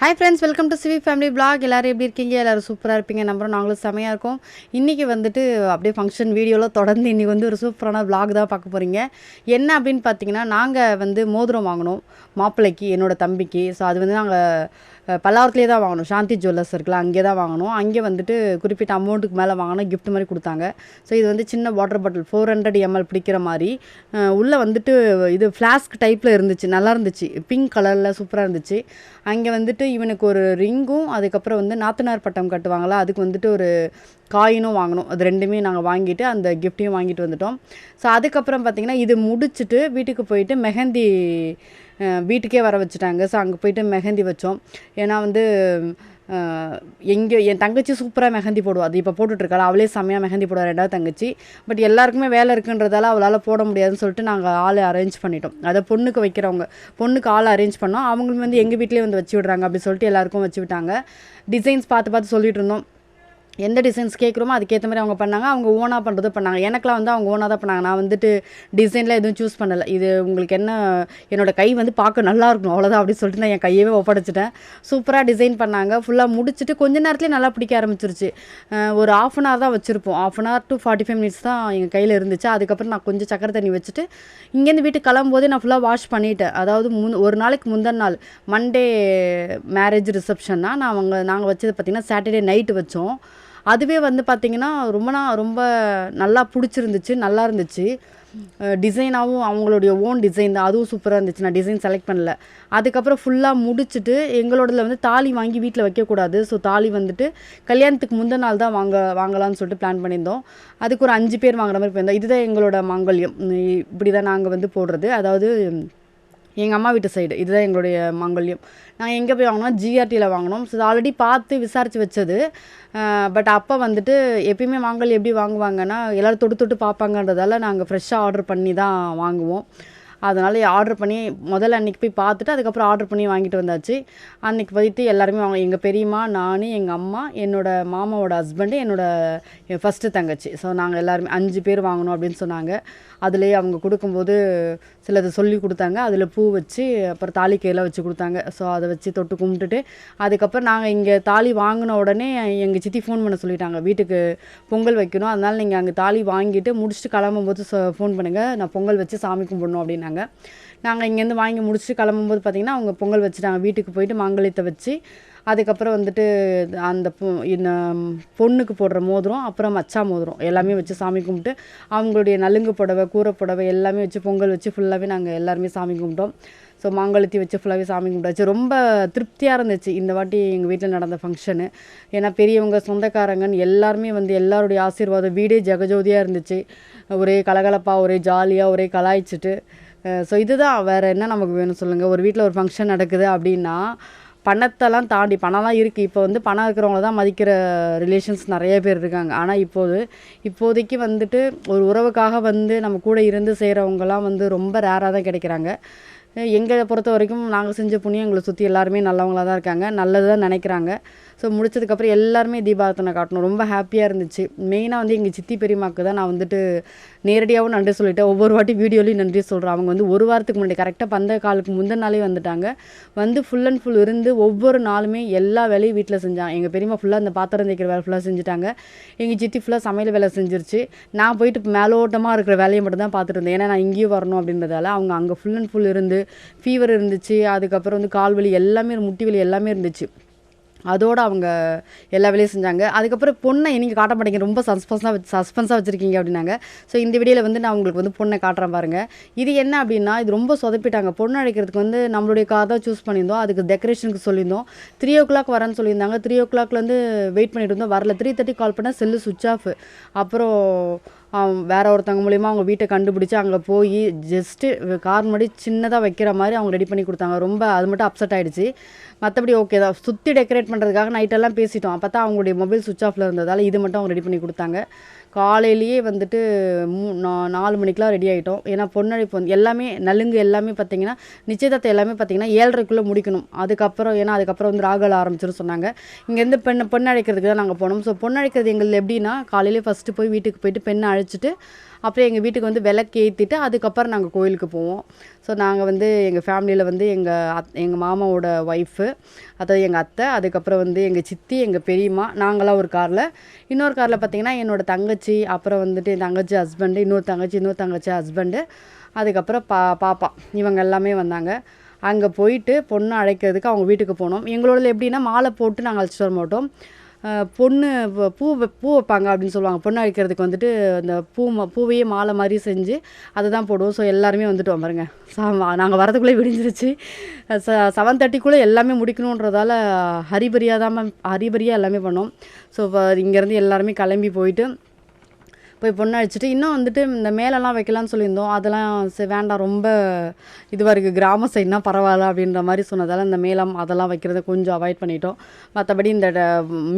Hi friends welcome to CV family blog எல்லோரும் எப்படி இருக்கீங்க? எல்லோரும் சூப்பராக இருப்பீங்க. நம்புறோம் நாங்களும் செமையாக இருக்கும். இன்றைக்கி வந்துட்டு அப்படியே ஃபங்க்ஷன் வீடியோவில் தொடர்ந்து இன்றைக்கி வந்து ஒரு சூப்பரான பிளாக் தான் பார்க்க போகிறீங்க என்ன அப்படின்னு பார்த்தீங்கன்னா நாங்கள் வந்து மோதிரம் வாங்கினோம். மாப்பிள்ளைக்கு என்னோட தம்பிக்கு. ஸோ அது வந்து நாங்கள் பல்லாவரத்துலேயே தான் வாங்கணும். சாந்தி ஜுவல்லர்ஸ் இருக்குல்ல அங்கே தான் வாங்கணும். அங்கே வந்துட்டு குறிப்பிட்ட அமௌண்ட்டுக்கு மேலே வாங்கினா கிஃப்ட் மாதிரி கொடுத்தாங்க. ஸோ இது வந்து சின்ன water bottle four hundred ML பிடிக்கிற மாதிரி. உள்ளே வந்துட்டு இது ஃப்ளாஸ்க் டைப்பில் இருந்துச்சு நல்லா இருந்துச்சு. பிங்க் கலரில் சூப்பராக இருந்துச்சு. அங்கே வந்துட்டு இவனுக்கு ஒரு ரிங்கும் அதுக்கப்புறம் வந்து நாத்தனார் பட்டம் கட்டுவாங்களா அதுக்கு வந்துட்டு ஒரு காயினும் வாங்கணும். அது ரெண்டுமே நாங்கள் வாங்கிட்டு அந்த கிஃப்ட்டையும் வாங்கிட்டு வந்துட்டோம். ஸோ அதுக்கப்புறம் பார்த்திங்கன்னா இது முடிச்சுட்டு வீட்டுக்கு போயிட்டு மெஹந்தி வீட்டுக்கே வர வச்சுட்டாங்க. ஸோ அங்கே போயிட்டு மெஹந்தி வச்சோம். ஏன்னா வந்து எங்கே என் தங்கச்சி சூப்பராக மெஹந்தி போடுவா. அது இப்போ போட்டுட்ருக்காள்? அவளே செம்மையாக மெஹந்தி போடுவா ரெண்டாவது தங்கச்சி. பட் எல்லாருக்குமே வேலை இருக்குன்றதால அவளால் போட முடியாதுன்னு சொல்லிட்டு நாங்கள் ஆள் அரேஞ்ச் பண்ணிட்டோம். அதை பொண்ணுக்கு வைக்கிறவங்க பொண்ணுக்கு ஆள் அரேஞ்ச் பண்ணோம். அவங்களும் வந்து எங்கள் வீட்டிலே வந்து வச்சு விட்றாங்க. அப்படி சொல்லிட்டு எல்லாருக்கும் வச்சு விட்டாங்க. டிசைன்ஸ் பார்த்து பார்த்து சொல்லிட்டு இருந்தோம். எந்த டிசைன்ஸ் கேட்குறோமோ அதுக்கேற்ற மாதிரி அவங்க பண்ணாங்க. அவங்க ஓனாக பண்ணுறது பண்ணாங்க. எனக்குலாம் வந்து அவங்க ஓனாக தான் பண்ணாங்க. நான் வந்துட்டு டிசைனில் எதுவும் சூஸ் பண்ணலை. இது உங்களுக்கு என்ன என்னோட கை வந்து பார்க்க நல்லா இருக்கணும். அவ்வளோதான் அப்படின்னு சொல்லிட்டு நான் என் கையவே ஒப்படைச்சிட்டேன். சூப்பராக டிசைன் பண்ணாங்க. ஃபுல்லாக முடிச்சுட்டு கொஞ்ச நேரத்துலேயே நல்லா பிடிக்க ஆரம்பிச்சிருச்சு. ஒரு ஆஃப் அன் ஹவர் தான் வச்சுருப்போம். Half an hour to forty five minutes தான் எங்கள் கையில் இருந்துச்சு. அதுக்கப்புறம் நான் கொஞ்சம் சக்கரை தண்ணி வச்சுட்டு இங்கேருந்து வீட்டுக்கு கிளம்பும்போதே நான் ஃபுல்லாக வாஷ் பண்ணிட்டேன். அதாவது முன் ஒரு நாளைக்கு முந்தின நாள் மண்டே மேரேஜ் ரிசப்ஷன்னா நான் அவங்க நாங்கள் வச்சது பார்த்திங்கன்னா சாட்டர்டே நைட்டு வச்சோம். அதுவே வந்து பார்த்திங்கன்னா ரொம்ப நான் ரொம்ப நல்லா பிடிச்சிருந்துச்சு நல்லா இருந்துச்சு. டிசைனாகவும் அவங்களுடைய ஓன் டிசைன் தான். அதுவும் சூப்பராக இருந்துச்சு. நான் டிசைன் செலக்ட் பண்ணல. அதுக்கப்புறம் ஃபுல்லாக முடிச்சுட்டு எங்களோடதில் வந்து தாலி வாங்கி வீட்டில் வைக்கக்கூடாது ஸோ தாலி வந்துட்டு கல்யாணத்துக்கு முந்தின நாள் தான் வாங்க வாங்கலாம்னு சொல்லிட்டு பிளான் பண்ணியிருந்தோம். அதுக்கு ஒரு அஞ்சு பேர் வாங்குற மாதிரி போயிருந்தோம். இதுதான் எங்களோட மாங்கல்யம். இப்படி தான் நாங்கள் வந்து போடுறது. அதாவது எங்கள் அம்மா வீட்டு சைடு இதுதான் எங்களுடைய மாங்கல்யம். நாங்கள் எங்கே போய் வாங்கினோம் ஜிஆர்டியில் வாங்கினோம். ஸோ ஆல்ரெடி பார்த்து விசாரித்து வச்சது. பட் அப்போ வந்துட்டு எப்பயுமே மாங்கல்யம் எப்படி வாங்குவாங்கன்னா எல்லோரும் தொட்டு தொட்டு பார்ப்பாங்கன்றதால நாங்கள் ஃப்ரெஷ்ஷாக ஆர்டர் பண்ணி தான் வாங்குவோம். அதனால் ஆர்டர் பண்ணி முதல்ல அன்றைக்கி போய் பார்த்துட்டு அதுக்கப்புறம் ஆர்டர் பண்ணி வாங்கிட்டு வந்தாச்சு. அன்றைக்கி போயிட்டு எல்லாருமே வாங்க எங்கள் பெரியம்மா நான் எங்கள் அம்மா என்னோட மாமாவோட ஹஸ்பண்டு என்னோட ஃபஸ்ட்டு தங்கச்சி. ஸோ நாங்கள் எல்லாருமே அஞ்சு பேர் வாங்கணும் அப்படின்னு சொன்னாங்க. அதுலேயே அவங்க கொடுக்கும்போது சிலது சொல்லி கொடுத்தாங்க. அதில் பூ வச்சு அப்புறம் தாலி கையில் வச்சு கொடுத்தாங்க. ஸோ அதை வச்சு தொட்டு கும்பிட்டுட்டு அதுக்கப்புறம் நாங்கள் இங்கே தாலி வாங்கின உடனே எங்கள் சித்தி ஃபோன் பண்ண சொல்லிட்டாங்க. வீட்டுக்கு பொங்கல் வைக்கணும். அதனால் நீங்கள் அங்கே தாலி வாங்கிட்டு முடிச்சுட்டு கிளம்பும்போது ஃபோன் பண்ணுங்கள் நான் பொங்கல் வச்சு சாமி கும்பிடணும் அப்படின்னாங்க நாங்கள் இங்கேருந்து வாங்கி முடிச்சுட்டு கிளம்பும்போது பார்த்திங்கன்னா அவங்க பொங்கல் வச்சுட்டாங்க. வீட்டுக்கு போயிட்டு மாங்கல்யத்தை வச்சு அதுக்கப்புறம் வந்துட்டு அந்த பொ- இந்த பொண்ணுக்கு போடுற மோதிரம் அப்புறம் மச்சா மோதிரம் எல்லாமே வச்சு சாமி கும்பிட்டு அவங்களுடைய நலுங்கு புடவை கூரை புடவை எல்லாமே வச்சு பொங்கல் வச்சு ஃபுல்லாகவே நாங்கள் எல்லாருமே சாமி கும்பிட்டோம். ஸோ மாங்கலத்தி வச்சு ஃபுல்லாகவே சாமி கும்பிட்டாச்சு. ரொம்ப திருப்தியாக இருந்துச்சு. இந்த வாட்டி எங்கள் வீட்டில் நடந்த ஃபங்க்ஷனு ஏன்னா பெரியவங்க சொந்தக்காரங்கன்னு எல்லாருமே வந்து எல்லாருடைய ஆசீர்வாதம் வீடே ஜெகஜோதியாக இருந்துச்சு. ஒரே கலகலப்பாக ஒரே ஜாலியாக ஒரே கலாய்ச்சிட்டு ஸோ இதுதான் வேறு என்ன நமக்கு வேணும் சொல்லுங்கள் ஒரு வீட்டில் ஒரு ஃபங்க்ஷன் நடக்குது அப்படின்னா பணத்தெல்லாம் தாண்டி பணம்லாம் இருக்குது இப்போ வந்து பணம் இருக்கிறவங்கள தான் மதிக்கிற ரிலேஷன்ஸ் நிறைய பேர் இருக்காங்க. ஆனால் இப்போது இப்போதைக்கு வந்துட்டு ஒரு உறவுக்காக வந்து நம்ம கூட இருந்து செய்கிறவங்கலாம் வந்து ரொம்ப ரேராக தான் கிடைக்கிறாங்க. எங்களை பொறுத்த வரைக்கும் நாங்கள் செஞ்ச புண்ணியம் எங்களை சுற்றி எல்லாருமே நல்லவங்களாக தான் இருக்காங்க. நல்லது தான் நினைக்கிறாங்க. ஸோ முடிச்சதுக்கப்புறம் எல்லாருமே தீபாரத்தனை காட்டணும். ரொம்ப ஹாப்பியாக இருந்துச்சு. மெயினாக வந்து எங்கள் சித்தி பெரியம்மாக்கு தான் நான் வந்துட்டு நேரடியாகவும் நன்றி சொல்லிட்டேன். ஒவ்வொரு வாட்டி வீடியோலையும் நன்றி சொல்கிறேன் அவங்க வந்து ஒரு வாரத்துக்கு முன்னாடி கரெக்டாக பந்த காலுக்கு முந்தின நாளே வந்துட்டாங்க. வந்து ஃபுல் அண்ட் ஃபுல் இருந்து ஒவ்வொரு நாளுமே எல்லா வேலையும் வீட்டில் செஞ்சான். எங்கள் பெரியம்மா ஃபுல்லாக அந்த பாத்திரம் தேய்க்கிற வேலை ஃபுல்லாக செஞ்சுட்டாங்க. எங்கள் சித்தி ஃபுல்லாக சமையல் வேலை செஞ்சிருச்சு. நான் போயிட்டு மேலோட்டமாக இருக்கிற வேலையை மட்டும் தான் பார்த்துட்டு இருந்தேன். ஏன்னா நான் இங்கேயும் வரணும் அப்படின்றதால அவங்க அங்கே ஃபுல் அண்ட் ஃபுல் இருந்து ஃபீவர் இருந்துச்சு. அதுக்கப்புறம் வந்து கால் வலி எல்லாமே முட்டி வலி எல்லாமே இருந்துச்சு. அதோடு அவங்க எல்லா வேலையும் செஞ்சாங்க. அதுக்கப்புறம் பொண்ணை நீங்கள் காட்ட மாட்டேங்க. ரொம்ப சஸ்பென்ஸாக வச்சு சஸ்பென்ஸாக வச்சுருக்கீங்க அப்படின்னாங்க. ஸோ இந்த வீடியோவில் வந்து நான் உங்களுக்கு வந்து பொண்ணை காட்டுறேன் பாருங்கள் இது என்ன அப்படின்னா இது ரொம்ப சொதப்பிட்டாங்க. பொண்ணு அழைக்கிறதுக்கு வந்து நம்மளுடைய கார் தான் சூஸ் பண்ணியிருந்தோம். அதுக்கு டெக்கரேஷனுக்கு சொல்லியிருந்தோம். த்ரீ ஓ கிளாக் வரேன்னு சொல்லியிருந்தாங்க. த்ரீ ஓ கிளாக்லேருந்து வெயிட் பண்ணிட்டு இருந்தோம். வரல. த்ரீ தேர்ட்டி கால் பண்ணால் செல்லு சுவிச் ஆஃப் அப்புறம் வேற ஒருத்தவங்க மூலிமா அவங்க வீட்டை கண்டுபிடிச்சி அங்கே போய் ஜஸ்ட்டு கார் முன்னாடி சின்னதாக வைக்கிற மாதிரி அவங்க ரெடி பண்ணி கொடுத்தாங்க. ரொம்ப அது மட்டும் அப்செட் ஆகிடுச்சு மற்றபடி ஓகே தான். சுற்றி டெக்கரேட் பண்ணுறதுக்காக நைட்டெல்லாம் பேசிட்டோம். அப்போ தான் அவங்களுடைய மொபைல் சுவிச் ஆஃபில் இருந்ததால் இது மட்டும் அவங்க ரெடி பண்ணி கொடுத்தாங்க. காலையிலேயே வந்துட்டு மூ நா- நாலு மணிக்கெலாம் ரெடி ஆகிட்டோம் ஏன்னா பொண்ணழைப்பு வந்து எல்லாமே நலுங்கு எல்லாமே பார்த்தீங்கன்னா நிச்சயதார்த்தம் எல்லாமே பார்த்தீங்கன்னா ஏழரைக்குள்ளே முடிக்கணும். அதுக்கப்புறம் ஏன்னா அதுக்கப்புறம் வந்து ராகல் ஆரம்பிச்சிரும் சொன்னாங்க. இங்கேருந்து பெண் பொண்ணு அழைக்கிறதுக்கு தான் நாங்கள் போனோம். ஸோ பொண்ணு அழைக்கிறது எங்களுக்கு எப்படின்னா காலையிலே ஃபஸ்ட்டு போய் வீட்டுக்கு போயிட்டு பெண்ணை அழைச்சிட்டு அப்புறம் எங்கள் வீட்டுக்கு வந்து விளக்கு ஏற்றிட்டு அதுக்கப்புறம் நாங்கள் கோயிலுக்கு போவோம். ஸோ நாங்கள் வந்து எங்கள் ஃபேமிலியில் வந்து எங்கள் அத் எங்கள் மாமாவோட ஒய்ஃபு அதாவது எங்கள் அத்தை அதுக்கப்புறம் வந்து எங்கள் சித்தி எங்கள் பெரியம்மா நாங்களாம் ஒரு காரில் இன்னொரு காரில் பார்த்திங்கன்னா என்னோட தங்கச்சி அப்புறம் வந்துட்டு என் தங்கச்சி ஹஸ்பண்டு இன்னொரு தங்கச்சி இன்னொரு தங்கச்சி ஹஸ்பண்டு அதுக்கப்புறம் பா பாப்பா. இவங்க எல்லாமே வந்தாங்க. அங்கே போயிட்டு பொண்ணு அழைக்கிறதுக்கு அவங்க வீட்டுக்கு போனோம். எங்களோடது எப்படின்னா மாலை போட்டு நாங்கள் அழைச்சிட்டு வர மாட்டோம். பொண்ணு பூ வ- பூ வைப்பாங்க அப்படின்னு சொல்லுவாங்க. பொண்ணு அழைக்கிறதுக்கு வந்துட்டு அந்த பூ பூவையே மாலை மாதிரி செஞ்சு அதை தான் போடுவோம். ஸோ எல்லாருமே வந்துட்டோம் பாருங்க. நாங்கள் வரதுக்குள்ளே விடிஞ்சிருச்சு. ச செவன் தேர்ட்டிக்குள்ளே எல்லாமே முடிக்கணுன்றதால ஹரிபரியாக தான் மேம் ஹரிபரியாக எல்லாமே பண்ணோம். ஸோ இப்போ இங்கேருந்து எல்லாருமே கிளம்பி போயிட்டு போய் பொண்ணை அழைச்சிட்டு இன்னும் வந்துட்டு இந்த மேலெல்லாம் வைக்கலாம்னு சொல்லியிருந்தோம். அதெல்லாம் சரி வேண்டாம் ரொம்ப இதுவாக இருக்குது கிராம சைட்னா பரவாயில்ல அப்படின்ற மாதிரி சொன்னதால் இந்த மேளம் அதெல்லாம் வைக்கிறத கொஞ்சம் அவாய்ட் பண்ணிட்டோம். மற்றபடி இந்த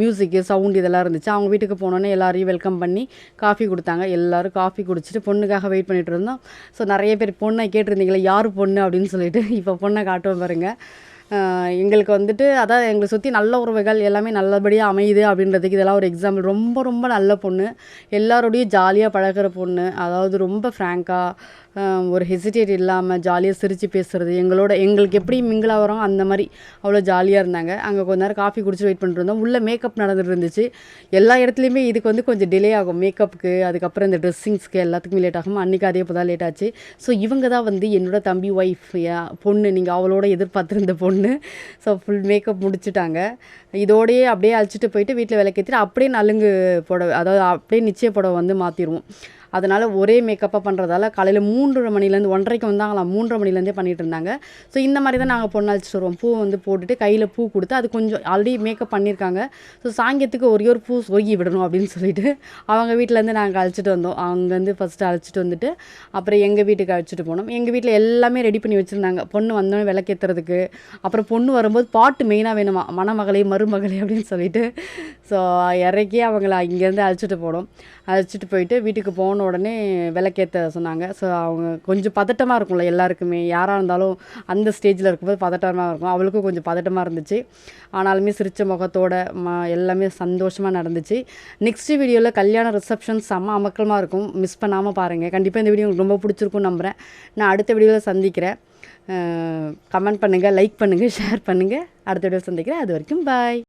மியூசிக்கு சவுண்ட் இதெல்லாம் இருந்துச்சு. அவங்க வீட்டுக்கு போனோன்னே எல்லாரையும் வெல்கம் பண்ணி காஃபி கொடுத்தாங்க. எல்லோரும் காஃபி குடிச்சிட்டு பொண்ணுக்காக வெயிட் பண்ணிட்டு இருந்தோம். ஸோ நிறைய பேர் பொண்ணை கேட்டிருந்தீங்களே யார் பொண்ணு அப்படின்னு சொல்லிட்டு. இப்போ பொண்ணை காட்டுவோம் பாருங்கள் எங்களுக்கு வந்துட்டு அதான் எங்களை சுற்றி நல்ல உறவுகள் எல்லாமே நல்லபடியாக அமையுது அப்படின்றதுக்கு இதெல்லாம் ஒரு எக்ஸாம்பிள் ரொம்ப ரொம்ப நல்ல பொண்ணு. எல்லாரோடையும் ஜாலியாக பழகுற பொண்ணு. அதாவது ரொம்ப ஃப்ராங்காக ஒரு ஹெசிடேட் இல்லாமல் ஜாலியாக சிரித்து பேசுகிறது எங்களோட எங்களுக்கு எப்படி மிங்கிள் ஆகிறோம் அந்த மாதிரி அவ்வளோ ஜாலியாக இருந்தாங்க. அங்கே கொஞ்ச நேரம் காஃபி குடிச்சு வெயிட் பண்ணிட்டு இருந்தோம். உள்ளே மேக்கப் நடந்துட்டு இருந்துச்சு. எல்லா இடத்துலையுமே இதுக்கு வந்து கொஞ்சம் டிலே ஆகும். மேக்கப்புக்கு அதுக்கப்புறம் இந்த ட்ரெஸ்ஸிங்ஸ்க்கு எல்லாத்துக்குமே லேட் ஆகும். அன்றைக்கி அதே போல் தான் லேட் ஆச்சு. ஸோ இவங்க தான் வந்து என்னோட தம்பி ஒய்ஃப் பொண்ணு நீங்கள் அவளோட எதிர்பார்த்துருந்த பொண்ணு. ஸோ ஃபுல் மேக்கப் முடிச்சிட்டாங்க. இதோடையே அப்படியே அழைச்சிட்டு போயிட்டு வீட்டில் விளக்கேற்றிட்டு அப்படியே நலுங்கு புடவை அதாவது அப்படியே நிச்சய புடவை வந்து மாற்றிடுவோம் அதனால் ஒரே மேக்கப்பாக பண்ணுறதால காலையில் மூன்றரை மணிலேருந்து ஒன்றரைக்கு வந்தாங்களாம். மூன்றரை மணிலேருந்தே பண்ணிகிட்டு இருந்தாங்க. ஸோ இந்த மாதிரி தான் நாங்கள் பொண்ணு அழைச்சிட்டு வருவோம். பூ வந்து போட்டுட்டு கையில் பூ கொடுத்து அது கொஞ்சம் ஆல்ரெடி மேக்கப் பண்ணியிருக்காங்க ஸோ சாயங்கத்துக்கு ஒரே ஒரு பூ சொருகி விடணும் அப்படின்னு சொல்லிட்டு அவங்க வீட்டிலேருந்து நாங்கள் அழைச்சிட்டு வந்தோம். அங்கேருந்து ஃபஸ்ட்டு அழைச்சிட்டு வந்துட்டு அப்புறம் எங்கள் வீட்டுக்கு அழைச்சிட்டு போனோம். எங்கள் வீட்டில் எல்லாமே ரெடி பண்ணி வச்சுருந்தாங்க. பொண்ணு வந்தோடனே விளக்கேற்றுறதுக்கு அப்புறம் பொண்ணு வரும்போது பாட்டு மெயினாக வேணுமா? மணமகளே மருமகளே அப்படின்னு சொல்லிட்டு. ஸோ இறக்கி அவங்கள இங்கேருந்து அழைச்சிட்டு போனோம். அழைச்சிட்டு போயிட்டு வீட்டுக்கு போனோம் போன உடனே விளக்கேற்ற சொன்னாங்க. ஸோ அவங்க கொஞ்சம் பதட்டமாக இருக்கும்ல எல்லாருக்குமே. யாராக இருந்தாலும் அந்த ஸ்டேஜில் இருக்கும்போது பதட்டமாக இருக்கும். அவளுக்கும் கொஞ்சம் பதட்டமாக இருந்துச்சு. ஆனாலுமே சிரிச்ச முகத்தோட ம எல்லாமே சந்தோஷமாக நடந்துச்சு. நெக்ஸ்ட் வீடியோவில் கல்யாண ரிசப்ஷன் செம்ம அமக்கலமாக இருக்கும். மிஸ் பண்ணாமல் பாருங்கள் கண்டிப்பாக இந்த வீடியோ உங்களுக்கு ரொம்ப பிடிச்சிருக்கும் நம்புகிறேன் நான் அடுத்த வீடியோவில் சந்திக்கிறேன். கமெண்ட் பண்ணுங்கள் லைக் பண்ணுங்கள் ஷேர் பண்ணுங்கள் அடுத்த வீடியோ சந்திக்கிறேன். அது வரைக்கும் பாய்